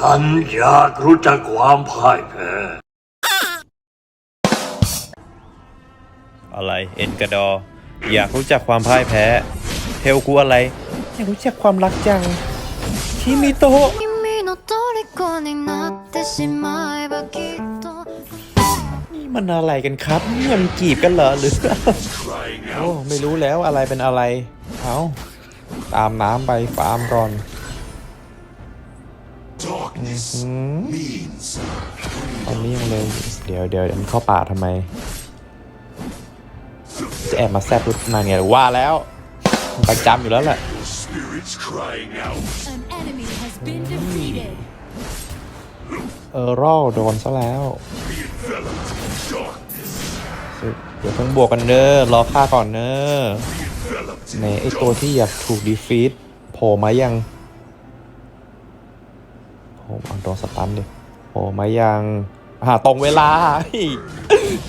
ฉันอยากรู้จักความพ่ายแพ้ อะไรเอ็นกระดอ อยากรู้จักความพ่ายแพ้ เทลกูอะไร อยากรู้จักความรักจังคิมิโตะ 君の虜になってしまえばきっと นี่มันอะไรกันครับนี่มันจีบกันเหรอหรือ โอ้ไม่รู้แล้วอะไรเป็นอะไร เอาตามน้ำไปฟาร์มก่อนอื้อหือ ตอนนี้ยังเลยเดี๋ยวเดี๋ยวเดี๋ยวมันเข้าป่าทำไม จะแอบมาแซบรถนายเนี่ยว่าแล้วประจำอยู่แล้วแหละ An enemy has been defeated เออร่อโดนซะแล้วเดี๋ยวเพิ่งบวกกันเนอะรอค่าก่อนเนอะในไอตัวที่อยากถูกดีฟีดโผล่มายัง โผล่มาโดนสตันดิโผล่มายังอ่าตรงเวลา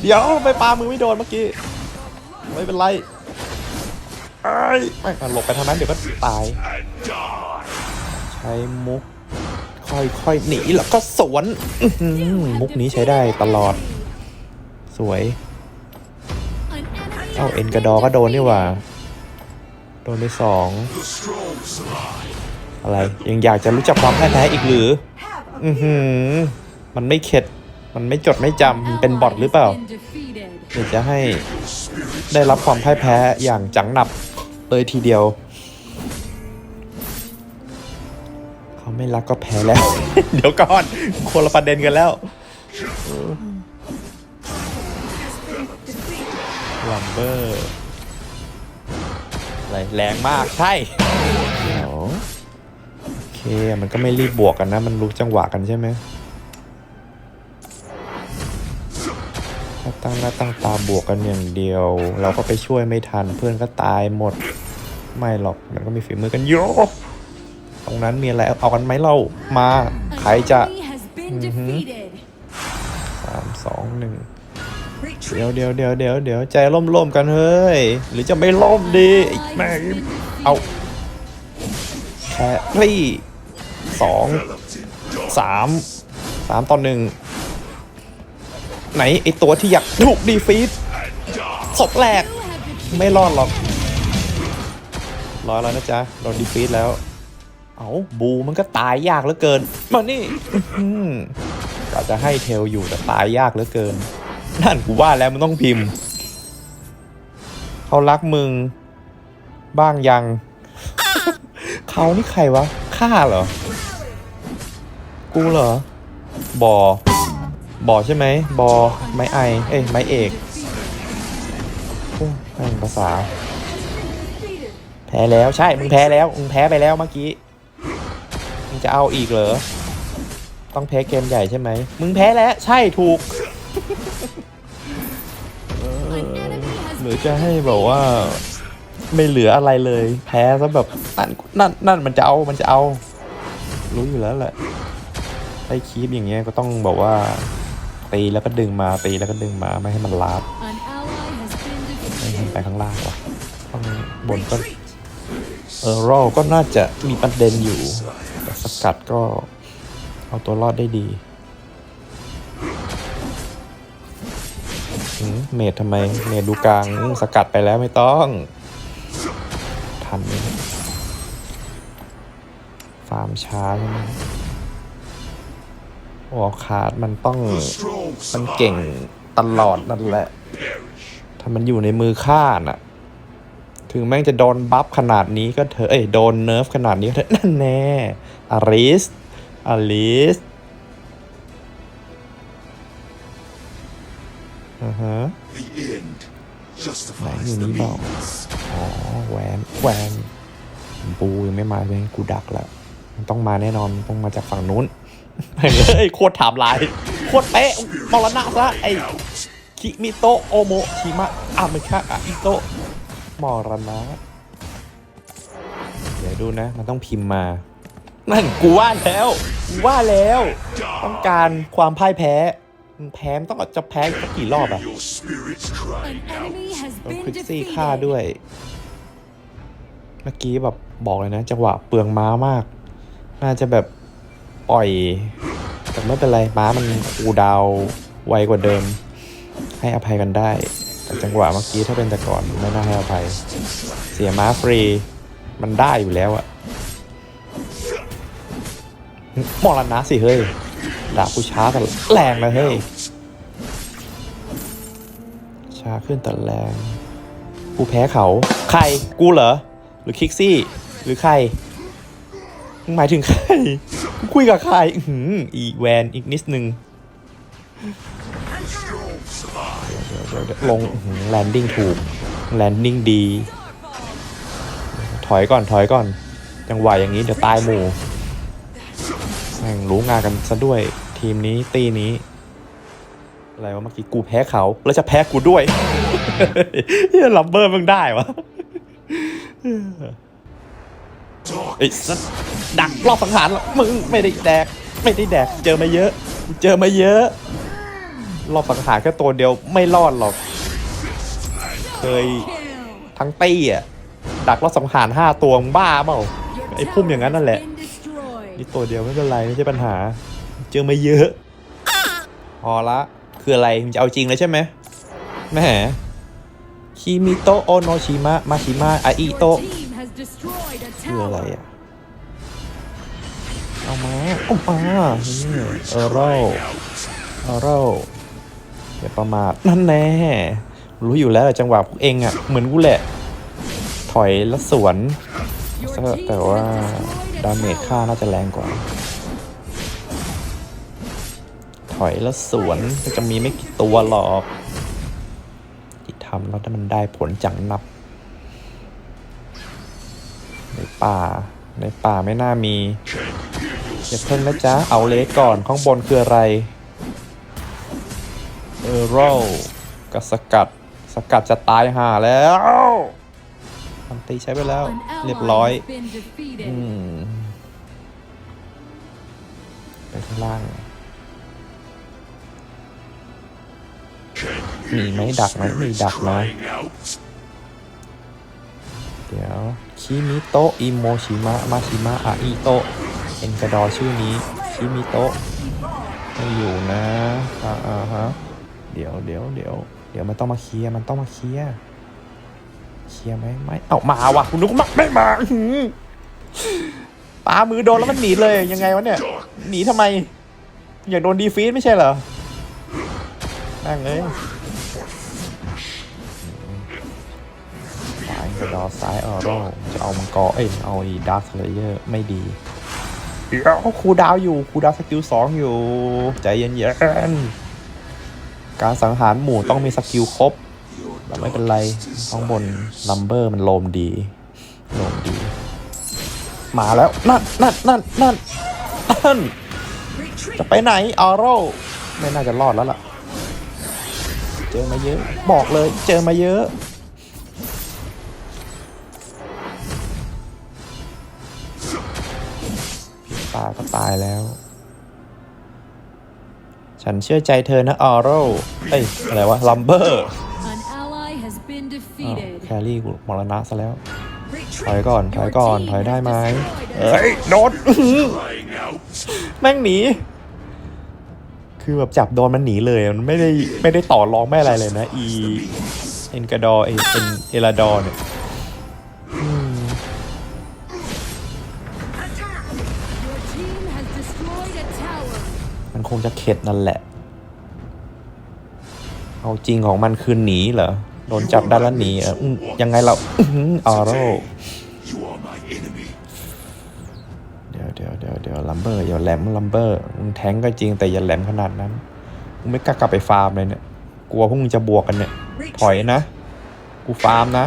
เดี๋ยวไปปามือไม่โดนเมื่อกี้ ไม่เป็นไรไอ้ไม่หลบไปทางนั้นเดี๋ยวก็ตาย ใช้มุก ค่อยๆหนีแล้วก็สวนมุกนี้ใช้ได้ตลอด สวย เอ้าเอ็นกระดอก็โดนนี่ว่า โดนไปสองอะไรยังอยากจะรู้จักความพ่ายแพ้อีกหรือ อือหือ มันไม่เข็ด มันไม่จดไม่จำมันเป็นบอทหรือเปล่าเดี๋ยวจะให้ได้รับความพ่ายแพ้อย่างจังหนับเลยทีเดียว เขาไม่รักก็แพ้แล้ว เดี๋ยวก่อนคนละประเด็นกันแล้วลัมเบอร์อะไรแรงมากใช่ โอเคมันก็ไม่รีบบวกกันนะ มันรู้จังหวะกันใช่ไหมถ้าตั้งหน้าตั้งตาบวกกันอย่างเดียว เราก็ไปช่วยไม่ทันเพื่อนก็ตายหมด ไม่หรอกมันก็มีฝีมือกันเยอะตรงนั้นมีอะไรเอากันไหมเรามาใครจะสามสองหนึ่งเดี๋ยวเดี๋ยวเดี๋ยวเดี๋ยวเดี๋ยวใจร่มๆกันเฮ้ย หรือจะไม่ร่มดีไอ้แม่เอาแค่รี่ สองสามสามต่อหนึ่งไหนไอตัวที่อยากถูกดีฟีดศพแรกไม่รอดหรอกร้อยแล้วนะจ๊ะโดนดีฟีดแล้ว เอาบูมันก็ตายยากเหลือเกิน มานี่กะจะให้เทลอยู่แต่ตายยากเหลือเกิน นั่นกูว่าแล้วมันต้องพิมพ์ เขารักมึง บ้างยัง เขานี่ใครวะข้าเหรอ กูเหรอ บอ บอใช่ไหม บอ ไม้ไอ เอ้ย ไม้เอกโอ้แม่งภาษา แพ้แล้ว ใช่ มึงแพ้แล้ว มึงแพ้ไปแล้วเมื่อกี้ มึงจะเอาอีกเหรอ ต้องแพ้เกมใหญ่ใช่ไหม มึงแพ้แล้ว ใช่ ถูก An enemy has หรือจะให้แบบว่า ไม่เหลืออะไรเลย แพ้ซะแบบ นั่น นั่น นั่น มันจะเอา มันจะเอา รู้อยู่แล้วแหละ ไอ้คีบอย่างเงี้ยก็ต้องบอกว่าตีแล้วก็ดึงมาตีแล้วก็ดึงมาไม่ให้มันลาบ An ally has been ไม่ให้ defeated ไปข้างล่างวะข้างบนก็เออรอก็น่าจะมีประเด็นอยู่แต่สกัดก็เอาตัวรอดได้ดีหืมเมดทำไม เมดดูกลางอืมสกัดไปแล้วไม่ต้อง ทันไหมเนี่ยฟาร์มช้าใช่ไหม วอลคาร์ดมันต้องมันเก่งตลอดนั่นแหละ ถ้ามันอยู่ในมือข้าน่ะ ถึงแม่งจะโดนบัฟขนาดนี้ก็เถอะเอ้ยโดนเนิร์ฟขนาดนี้ก็เถอะนั่นแน่อาริสอาริสอ่าฮะ The end ไหน justifies อยู่ the นี่เปล่า means. อ๋อแหวนแหวนปูยังไม่มาเลยกูดักแล้วมันต้องมาแน่นอนมันต้องมาจากฝั่งนู้น เฮ้ยโคตรถามลายโคตรเป๊ะมรณะซะไอ้คิมิโตะโอโมชิมะอาไม่ค่ะอาอิโตะมรณะเดี๋ยวดูนะ มันต้องพิมพ์มานั่นกูว่าแล้วกูว่าแล้ว ต้องการความพ่ายแพ้มันแพ้มันต้องจะแพ้สักกี่รอบอะ Your spirit's An crying out. enemy has โดน been ควิกซี่ฆ่า defeated ด้วย เมื่อกี้แบบบอกเลยนะ จังหวะเปลืองม้ามาก น่าจะแบบ ปล่อย แต่ไม่เป็นไรม้ามันคูดาวไวกว่าเดิม ให้อภัยกันได้ แต่จังหวะเมื่อกี้ถ้าเป็นแต่ก่อนไม่น่าให้อภัย เสียม้าฟรี มันได้อยู่แล้วอะมอรณะสิเฮ้ยดาบกูช้าแต่แรงนะเฮ้ยช้าขึ้นแต่แรง กูแพ้เขา ใคร กูเหรอ หรือคิกซี่ หรือใคร หมายถึงใคร กูคุยกับใครอืออีแวนอีกนิดนึงลงแลนดิ้งถูกแลนดิ้งดี ถอยก่อนถอยก่อน จังหวะอย่างนี้เดี๋ยวตายหมู่แม่งรู้งานกันซะด้วยทีมนี้ตีนี้ อะไรวะเมื่อกี้กูแพ้เขา แล้วจะแพ้กูด้วยเฮียลัมเบอร์มึงได้วะ ไอ้สัสดักรอบสังหารมึงไม่ได้แดก ไม่ได้แดก เจอมาเยอะ เจอมาเยอะ รอบสังหารแค่ตัวเดียวไม่รอดหรอก เคยทั้งตี้อะ ดักรอบสังหารห้าตัวมึงบ้าเปล่าไอ้พุ่มอย่างนั้นนั่นแหละ นี่ตัวเดียวไม่เป็นไรไม่ใช่ปัญหา เจอมาเยอะ พอละ คืออะไรมึงจะเอาจริงเลยใช่ไหมแหมคิมิโตโอโนชิมะ มาชิมะอาอิโตะคืออะไรอะ เอามาเอามานี่เออโรเออโรอย่าประมาทนั่นแน่ รู้อยู่แล้วจังหวะพวกเองอะ เหมือนกูแหละ ถอยแล้วสวนแต่ว่าดาเมจค่าน่าจะแรงกว่า ถอยแล้วสวนก็จะมีไม่กี่ตัวหรอกที่ทำแล้วถ้ามันได้ผลจังนับ ป่า ในป่าไม่น่ามีอย่าเพิ่งนะจ๊ะ เอาเลสก่อนข้างบนคืออะไรเออโรกับสกัด สกัดจะตายห่าแล้วทำตีใช้ไปแล้ว เรียบร้อยอืมไปข้างล่างมีไหมดักไหมมีดักนะ เดี๋ยวคิมิโตะอิโมชิมะมาชิมะอาอิโตะเอ็นกระดอชื่อนี้คิมิโตะไม่อยู่นะอ่าอ่าฮะเดี๋ยวเดี๋ยวเดี๋ยวเดี๋ยวมันต้องมาเคลียร์มันต้องมาเคลียร์เคลียร์ไหมไม่เอามาว่ะคุณนึกว่าไม่มาปามือโดนแล้วมันหนีเลยยังไงวะเนี่ยหนีทำไม อยากโดนดีฟีดไม่ใช่เหรอนั่งเลย ซ้ายกระดอซ้ายออโรจะเอามังกรเอ้ยเอาอีดาร์คเลเยอร์ไม่ดีเดี๋ยวครูดาวอยู่ครูดาวสกิลสองอยู่ ใจเย็นๆการสังหารหมู่ต้องมีสกิลครบแต่ไม่เป็นไรข้างบนลัมเบอร์มันโลมดีโลมดี มาแล้วนั่นนั่นนั่นนั่นนั่นจะไปไหนออโรไม่น่าจะรอดแล้วล่ะ เจอมาเยอะ บอกเลย เจอมาเยอะาก็ตายแล้ว ฉันเชื่อใจเธอนะออโร่เอ้ย อะไรวะ ลัมเบอร์แครี่กูมรณะซะแล้ว ถอยก่อน ถอยก่อน ถอยได้ไหมเอ้ย โดน แม่งหนี คือแบบจับโดนมันหนีเลย มันไม่ได้ ไม่ได้ต่อรองไม่อะไรเลยนะ อี เอ็นกาดอเอ็นเอ็นเอลาดอเนี่ย คงจะเข็ดนั่นแหละ เอาจริงของมันคือหนีเหรอ โดนจับได้แล้วหนีเออยังไงเราออโรเดี๋ยวเดี๋ยวเดี๋ยวเดี๋ยวลัมเบอร์อย่าแหลมลัมเบอร์มึงแทงก็จริงแต่อย่าแหลมขนาดนั้นมึงไม่กล้ากลับไปฟาร์มเลยเนี่ย กลัวพวกมึงจะบวกกันเนี่ย ถอยนะ กูฟาร์มนะ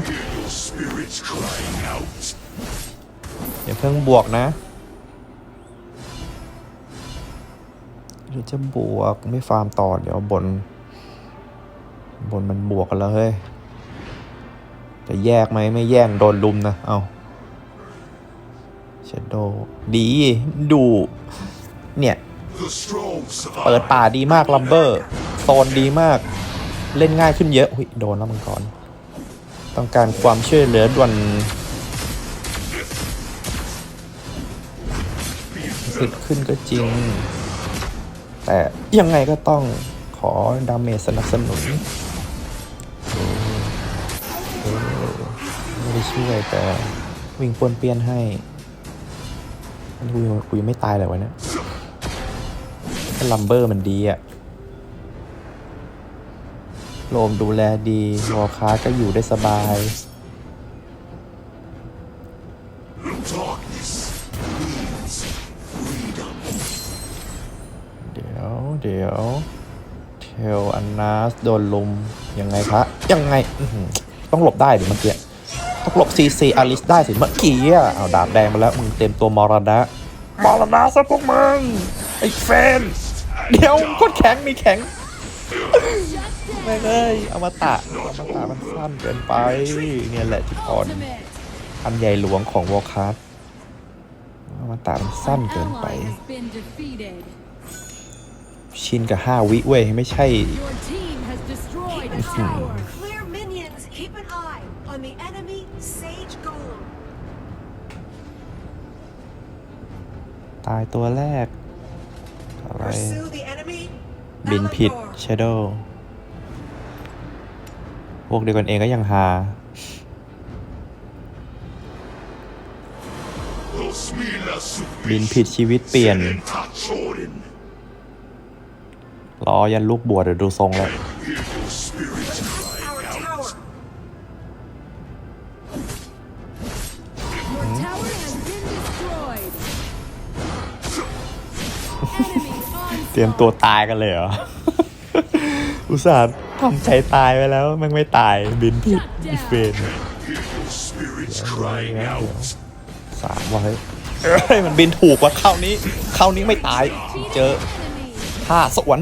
อย่าเพิ่งบวกนะ เดี๋ยวจะบวกไม่ฟาร์มต่อเดี๋ยวบน บนมันบวกกันแล้วเฮ้ย จะแยกไหมไม่แยกโดนลุมนะ เอาเชดโดดีดู เนี่ย เปิดป่าดีมากลัมเบอร์โซนดีมาก เล่นง่ายขึ้นเยอะหุยโดนแล้วมังกรต้องการความช่วยเหลือด่วนอึดขึ้นก็จริง แต่ยังไงก็ต้องขอดาเมจสนับสนุนไม่ได้ช่วยแต่วิ่งปวนเปียนให้อันกูยังกูยังไม่ตายเลยวะเนี่ยแค่ลัมเบอร์มันดีอะโลมดูแลดีวอลคาร์ก็อยู่ได้สบาย เดี๋ยวเทลอันนาสโดนลุมยังไงคะยังไงต้องหลบได้เดิเมื่อกี้ต้องหลบซีซีอลิสได้สิเมื่อกี้อะเอาดาบแดงมาแล้วมึงเต็มตัวมรณะมรณะซะพวกมึงไอ้แฟนเดี๋ยวโคตรแข็งมีแข็งไม่เลยเอามาตะเอามาตะมันสั้นเกินไป เนี่ยแหละจุดอ่อนอันใหญ่หลวงของวอลคัสเอามาตะมันสั้นเกินไป ชินกับห้าวิเว้ยไม่ใช่ Your team has destroyed a tower. Clear minions, keep an eye on the enemy Sage Golem. ตายตัวแรก อะไร Pursue the enemy. บินผิด Allegor. ช a โดพวกเดียวกันเองก็ยังหา บินผิดชีวิตเปลี่ยน รอยันลูกบวชเดี๋ยวดูทรงแล้ว Our tower. Your tower has been destroyed. Enemy เตรียมตัว onslaught. ตายกันเลยเหรอ อุตส่าห์ทำใจตายไปแล้วมันไม่ตายบินผิดอีเฟนสามวะเฮ้ยเอ้ยมันบินถูกว่ะคราวนี้คราวนี้ไม่ตาย เจอ Enemy. ท่าสวน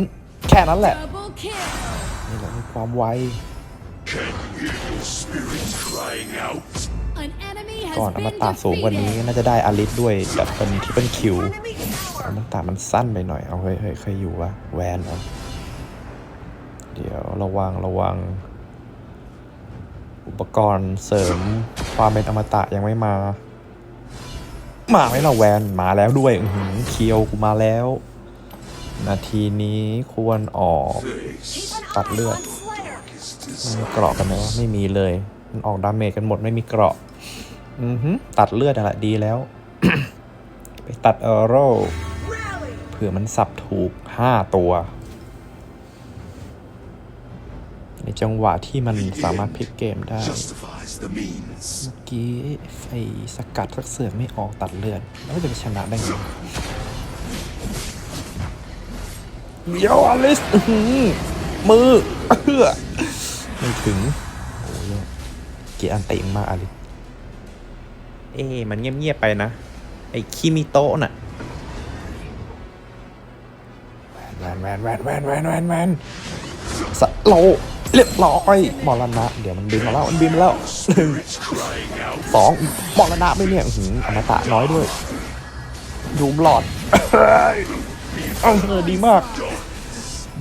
แค่นั้นแหละ Double kill. นี่แหละมีความไว An enemy ก่อน has อม been ตะสูงกว่านี้ defeated. น่าจะได้อลิสด้วยแบบเป็นที่เป็นคิว Enemy อ tower. มตะมันสั้นไปหน่อยเอาเฮ้ยเฮ้ยใครอยู่วะแวนเหรอเดี๋ยวระวังระวัง อุปกรณ์เสริมความเป็นอมตะยังไม่มา มาไหมล่ะแวนมาแล้วด้วยอื้อหือเคียวกูมาแล้ว นาทีนี้ควรออก Keep an Tạt eye lửa. on Slayer. มีเกราะกันไหมวะไม่มีเลย มันออกดาเมจกันหมดไม่มีเกราะ อือหือตัดเลือดอะละดีแล้ว ไปตัดเออโร่เผื่อมันสับถูกห้าตัว ในจังหวะที่มันสามารถพลิกเกมได้ เมื่อกี้ไอ้สกัดสักเสือไม่ออกตัดเลือด แล้วจะไปชนะได้ไง เดี๋ยวอลิสมือเอื้อไม่ถึง โอ้ยเกียอันติมากอลิสเอ๊มันเงียบๆไปนะ ไอ้คิมิโตะน่ะแวนแวนแวนแวนแวนแวนแวนสโลเรียบร้อยมอรณะเดี๋ยวมันบินมาแล้ว มันบินมาแล้วหนึ่งสองมอรณะไม่เนี่ยอื้อหืออมตะน้อยด้วยดูมหลอดเออดีมาก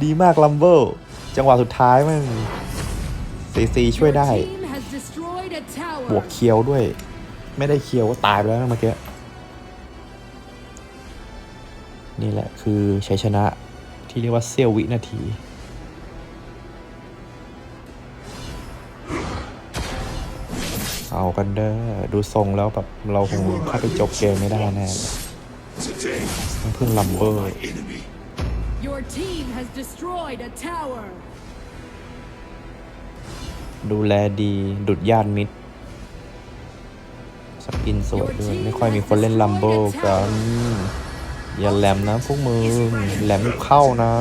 ดีมากลัมเบิลจังหวะสุดท้ายมันซีซีช่วย Your ได้ team has destroyed a tower. บวกเคียวด้วย ไม่ได้เคียวก็ตายไปแล้วนะเมื่อกี้ นี่แหละคือชัยชนะที่เรียกว่าเสี้ยววินาทีเอากันเด้อดูทรงแล้วแบบเราคงเข้าไปจบเกมไม่ได้แน่เลย Today, ต้องพึ่งลัมเบอร์ enemy. Your team has destroyed a tower. ดูแลดีดุดญาติมิตรสปินสวยด้วย ไม่ค่อยมีคนเล่นลัมเบอร์กัน อย่าแหลมนะพวกมึงแหลมเข้านะ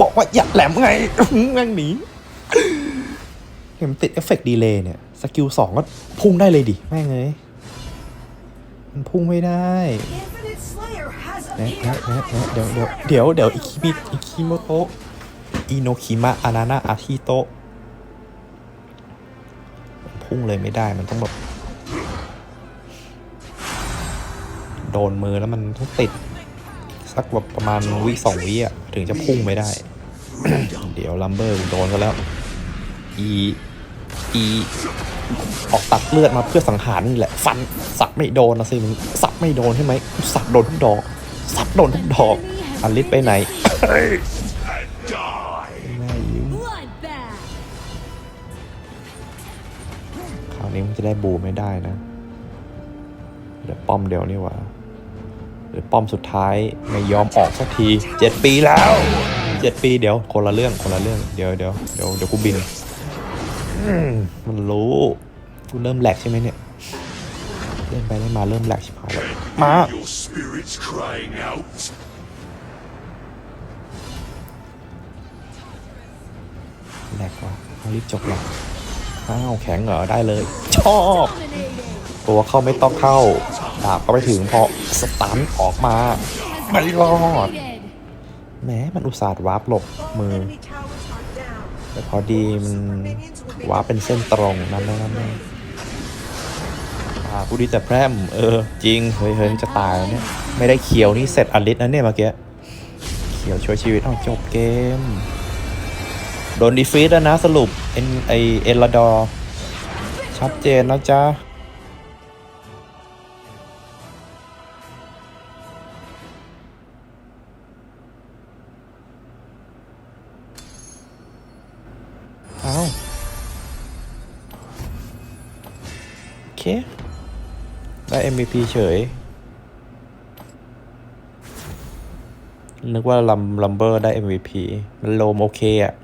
บอกว่าอย่าแหลมไงแม่งหนีเห็นมันติดเอฟเฟกต์ดีเลย์เนี่ย สกิลสองก็พุ่งได้เลยดิ แม่งเลยมันพุ่งไม่ได้ Infinite Slayer has แนะแนะแนะแนะเดี๋ยวเดี๋ยวเดี๋ยวเดี๋ยวอิคิมิอิคิโมโตะอิโนคิมะอานานะอาทิโตะพุ่งเลยไม่ได้มันต้องแบบโดนมือแล้วมันต้องติด สักแบบประมาณวิสองวิอะ ถึงจะพุ่งไม่ได้ เดี๋ยวลัมเบอร์โดนกันแล้ว อีอีออกตัดเลือดมาเพื่อสังหารนี่แหละ ฟันสับไม่โดนนะสิมึงสับไม่โดนใช่ไหมสับโดนทุกดอก โดนทุกดอกอลิสไปไหนแม่ยิ้มคราวนี้มันจะได้บูไม่ได้นะเหลือป้อมเดียวนี่หว่าเหลือป้อมสุดท้ายไม่ยอมออกสักทีเจ็ดปีแล้วเจ็ดปีเดี๋ยวคนละเรื่องคนละเรื่องเดี๋ยวเดี๋ยวเดี๋ยวเดี๋ยวกูบินมมันรู้กูเริ่มแหลกใช่ไหมเนี่ยเล่นไปเล่นมาเริ่มแหลกชิบหายแล้ว มา Your spirits crying out. แหลกว่ะเอารีบจบเลยอ้าวแข็งเหรอได้เลย ชอบ Dominating. ตัวเข้าไม่ต้องเข้า ดาบก็ไปถึงพอสตันออกมาไม่รอด Defeated. แหม้มันอุตส่าห์วาร์ปหลบ All มือ enemy towers are down. แต่พอดีมันวาร์ปเป็นเส้นตรงนั่นนั่นนั่น นั่นอ่ากูดีแต่แพร่มเออ จริง เฮ้ยเฮ้ยจะตายเนี่ย ไม่ได้เขียวนี่เสร็จอลิสนะเนี่ยเมื่อกี้เขียวช่วยชีวิตเอาจบเกม โดนดีฟีดแล้วนะสรุปเอ็นไอเอลดอชัดเจนแล้วจ้า ได้ MVP เฉย นึกว่าลัมลัมเบอร์ได้ MVP มันโลมโอเคอะ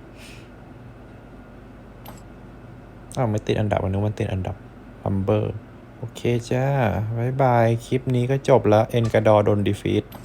อ้าวไม่ติดอันดับวันนี้มันติดอันดับลัมเบอร์ โอเคจ้าบ๊ายบาย คลิปนี้ก็จบแล้ว เอ็นกระดอโดนดีฟีต